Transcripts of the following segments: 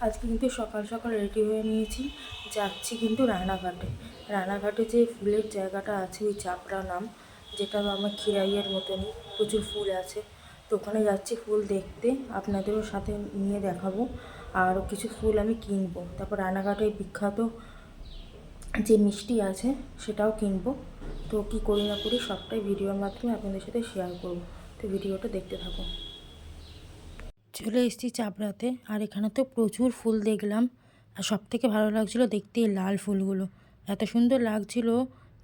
আজকে কিন্তু সকাল সকাল রেডি হয়ে নিয়েছি। যাচ্ছি কিন্তু রানাঘাটে। রানাঘাটে যে ফুলের জায়গাটা আছে, ওই চাপড়া নাম, যেটা আমার খিরাইয়ের মতনই প্রচুর ফুল আছে। তো ওখানে যাচ্ছি ফুল দেখতে, আপনাদেরও সাথে নিয়ে দেখাবো। আর কিছু ফুল আমি কিনবো। তারপর রানাঘাটের বিখ্যাত যে মিষ্টি আছে, সেটাও কিনবো। তো কী করি না করি, সবটাই ভিডিওর মাধ্যমে আপনাদের সাথে শেয়ার করব। তো ভিডিওটা দেখতে থাকুন। চলে এসেছি চাপড়াতে, আর এখানে তো প্রচুর ফুল দেখলাম। আর সব থেকে ভালো লাগছিল দেখতে এই লাল ফুলগুলো। এত সুন্দর লাগছিল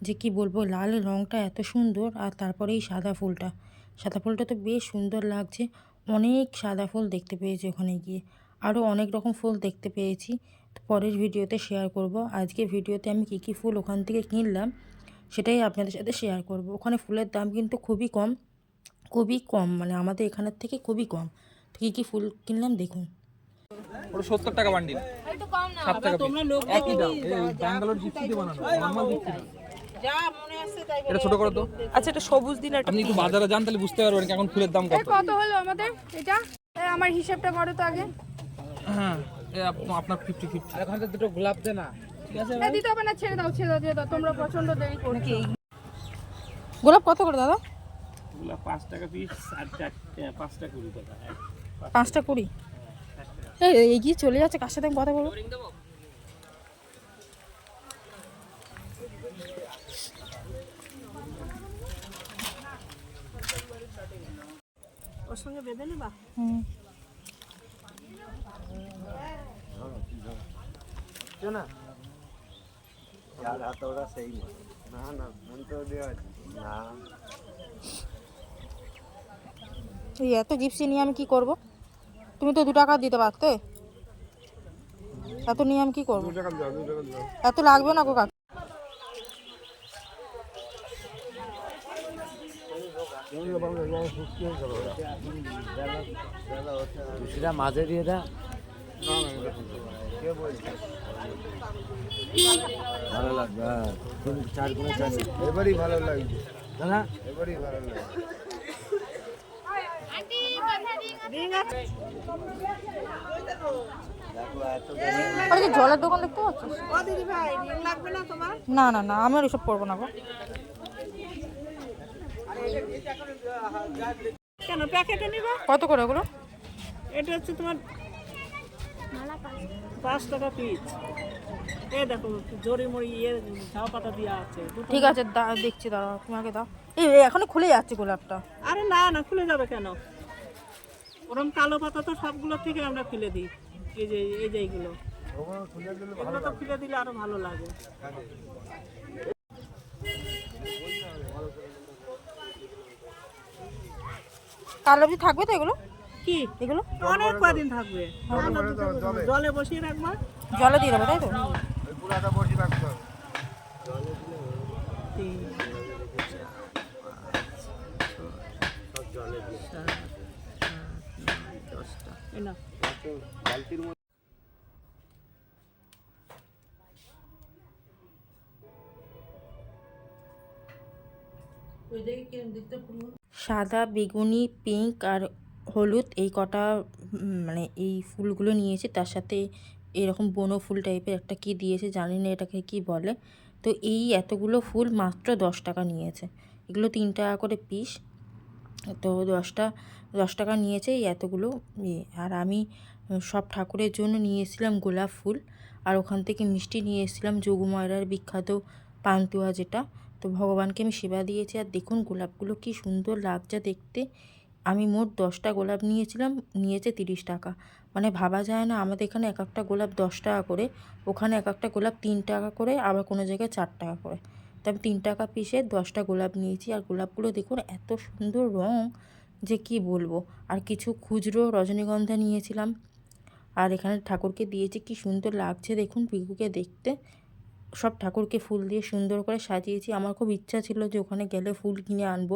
যে কি বলব, লাল রঙটা এত সুন্দর, আর তারপরে এই সাদা ফুলটা। সাদা ফুলটা তো বেশ সুন্দর লাগছে। অনেক সাদা ফুল দেখতে পেয়েছি ওখানে গিয়ে। আরও অনেক রকম ফুল দেখতে পেয়েছি। তো পরের ভিডিওতে শেয়ার করব। আজকে ভিডিওতে আমি কী কী ফুল ওখান থেকে কিনলাম, সেটাই আপনাদের সাথে শেয়ার করব। ওখানে ফুলের দাম কিন্তু খুবই কম খুবই কম মানে আমাদের এখানের থেকে খুবই কম। কী কী ফুল কিনলাম দেখুন। ওটা সত্তর টাকা বান্ডিল। সাত টাকা পিস একই দাম। ব্যাঙ্গালোর জিপসি বানানো নর্মাল জিপসি এটা ছোট করো তো। আচ্ছা এটা সবুজ দিন একটা আপনি একটু বাজারে যান তাহলে বুঝতে পারবেন এখন ফুলের দাম কত। কত হলো আমাদের? এটা? এ, আমার হিসাবটা করো তো আগে। হ্যাঁ আপনার ফিফটি ফিফটি এখন তো দুটো গোলাপ দে না। ঠিক আছে দিতে হবে না ছেড়ে দাও ছেড়ে দাও তোমরা প্রচণ্ড দেরি করছ গোলাপ কত করে দাদা? গোলাপ পাঁচ টাকা পিস আর চারটে পাঁচটা কুড়ি টাকা পাঁচটা কুড়ি? এগিয়ে চলে যাচ্ছে কার সাথে কথা বলব? ওর সঙ্গে সেই না না এত জিপসি নিয়ে আমি কি করব? তুমি তো দু টাকা দিতে পারতে। এত নিয়ে আমি কি করব? এত লাগবে না গো কাকা। মাঝে দিয়ে ভালো লাগবে হ্যাঁ। এবারই ভালো লাগবে। এবারই ভালো লাগবে। যে জলের দোকান দেখতে পাচ্ছ না না না আমি আর এসব করব না গো। কেন প্যাকেটে নিবা? কত করে ওগুলো? এটা হচ্ছে তোমার পাঁচ টাকা পিস এ দেখো জড়ি মড়ি ইয়ে ঝাও পাতা দেওয়া আছে। ঠিক আছে দেখছি দাঁড়াও তোমাকে দাও। এই এখনই খুলে যাচ্ছে গোলাপটা। আরে না না খুলে যাবে কেন? ওরম কালো পাতা তো সবগুলো থেকে আমরা ফেলে দিই। এই যে এই যে এইগুলো। এগুলো তো খুলে দিলে আরও ভালো লাগে। কাল অবধি থাকবে তো এগুলো? কি? এগুলো? অনেক কদিন থাকবে। জলে বসিয়ে রাখবা। জলে দিয়ে দেবো তাই তো? পুরাটা বসে রাখতে হবে তিন এই নাও। সাদা বেগুনি পিঙ্ক আর হলুদ এই কটা মানে এই ফুলগুলো নিয়েছি। তার সাথে এরকম বনো ফুল টাইপের একটা কি দিয়েছে জানি না এটাকে কি বলে। তো এই এতগুলো ফুল মাত্র দশ টাকা নিয়েছে। এগুলো তিন টাকা করে পিস তো দশটা, দশ টাকা নিয়েছে এই এতগুলো ইয়ে। আর আমি সব ঠাকুরের জন্য নিয়ে এসেছিলাম গোলাপ ফুল। আর ওখান থেকে মিষ্টি নিয়ে এসেছিলাম যোগুমায়রার বিখ্যাত পান্তুয়া যেটা। তো ভগবানকে আমি সেবা দিয়েছি। আর দেখুন গোলাপগুলো কি সুন্দর লাগছে দেখতে। আমি মোট দশটা গোলাপ নিয়েছিলাম, নিয়েছে তিরিশ টাকা। মানে ভাবা যায় না, আমাদের এখানে এক একটা গোলাপ দশ টাকা করে, ওখানে এক একটা গোলাপ তিন টাকা করে, আবার কোনো জায়গায় চার টাকা করে। তো আমি তিন টাকা পিসে দশটা গোলাপ নিয়েছি। আর গোলাপগুলো দেখুন এত সুন্দর রং, যে কি বলব? আর কিছু খুচরো রজনীগন্ধা নিয়েছিলাম। আর এখানে ঠাকুরকে দিয়েছি, কি সুন্দর লাগছে দেখুন পিকুকে দেখতে। সব ঠাকুরকে ফুল দিয়ে সুন্দর করে সাজিয়েছি। আমার খুব ইচ্ছা ছিল যে ওখানে গেলে ফুল কিনে আনব।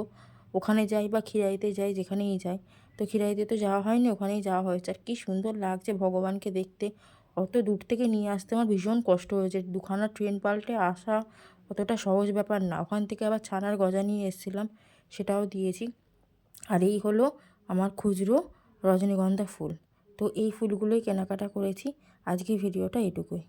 ওখানে যাই বা খিরাইতে যাই, যেখানেই যাই। তো খিরাইতে তো যাওয়া হয়নি, ওখানেই যাওয়া হয়েছে। আর কী সুন্দর লাগছে ভগবানকে দেখতে। অত দূর থেকে নিয়ে আসতে আমার ভীষণ কষ্ট হয়েছে। দুখানা ট্রেন পাল্টে আসা অতটা সহজ ব্যাপার না। ওখান থেকে আবার ছানার গজা নিয়ে এসেছিলাম, সেটাও দিয়েছি। আর এই হলো আমার খুচরো রজনীগন্ধা ফুল। তো এই ফুলগুলোই কেনাকাটা করেছি। আজকে ভিডিওটা এটুকুই।